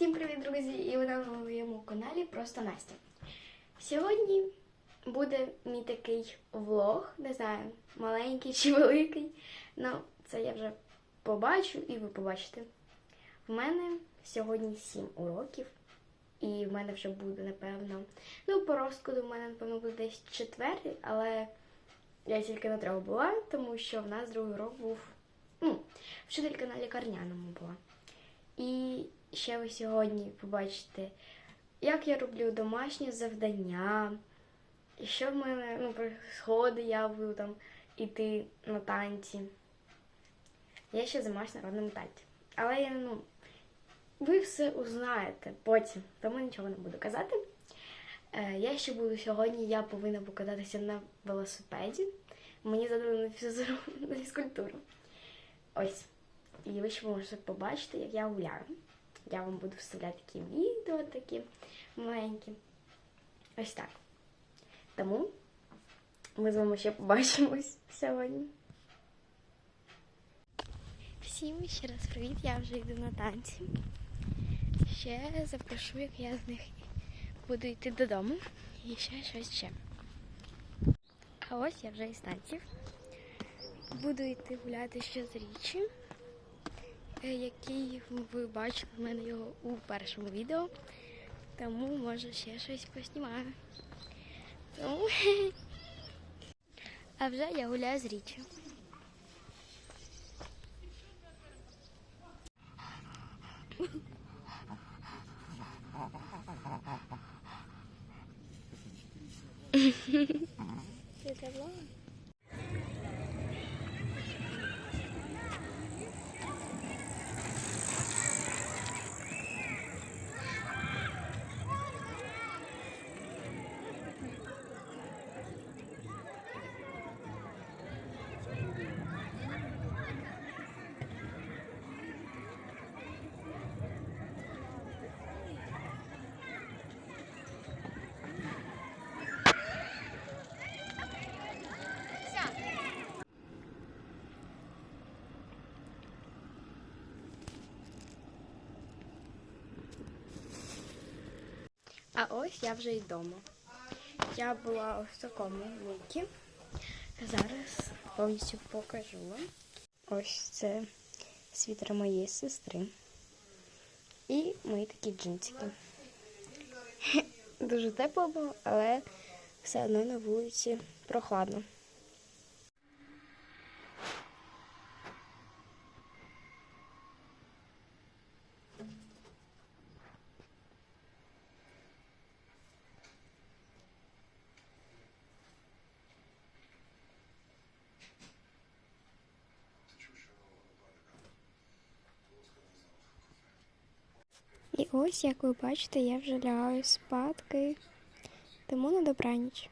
Всім привіт, друзі! І ви на моєму каналі Просто Настя. Сьогодні буде мій такий влог, не знаю, маленький чи великий. Ну, це я вже побачу і ви побачите. В мене сьогодні 7 уроків, і в мене вже буде, напевно, ну, по розкладу в мене, напевно, буде десь четвертий, але я тільки на трьох була, тому що в нас другий урок був. Ну, вчителька на лікарняному була. І ще ви сьогодні побачите, як я роблю домашні завдання, що в мене ну, сходи, я буду там іти на танці. Я ще займаюся народним танцем. Але я, ну, ви все узнаєте потім, тому нічого не буду казати. Е, я ще буду сьогодні, я повинна покататися на велосипеді. Мені задали. На фізкультуру. Ось. І ви ще можете побачити, як я гуляю. Я вам буду вставляти такі відео такі маленькі. Ось так. Тому ми з вами ще побачимось сьогодні. Всім ще раз привіт, я вже йду на танці. Ще запрошу, як я з них буду йти додому. І ще щось ще. А ось я вже із танців. Буду йти гуляти ще з річі, який ви бачили в мене його у першому відео. Тому може ще щось поснімаю. Тому... А вже я гуляю з річчю. Це А ось я вже й вдома. Я була ось в такому вікі. Зараз повністю покажу вам. Ось це світер моєї сестри. І мої такі джинсики. Дуже тепло було, але все одно на вулиці прохладно. І ось, як ви бачите, я вже лягаю спадки, тому на добраніч.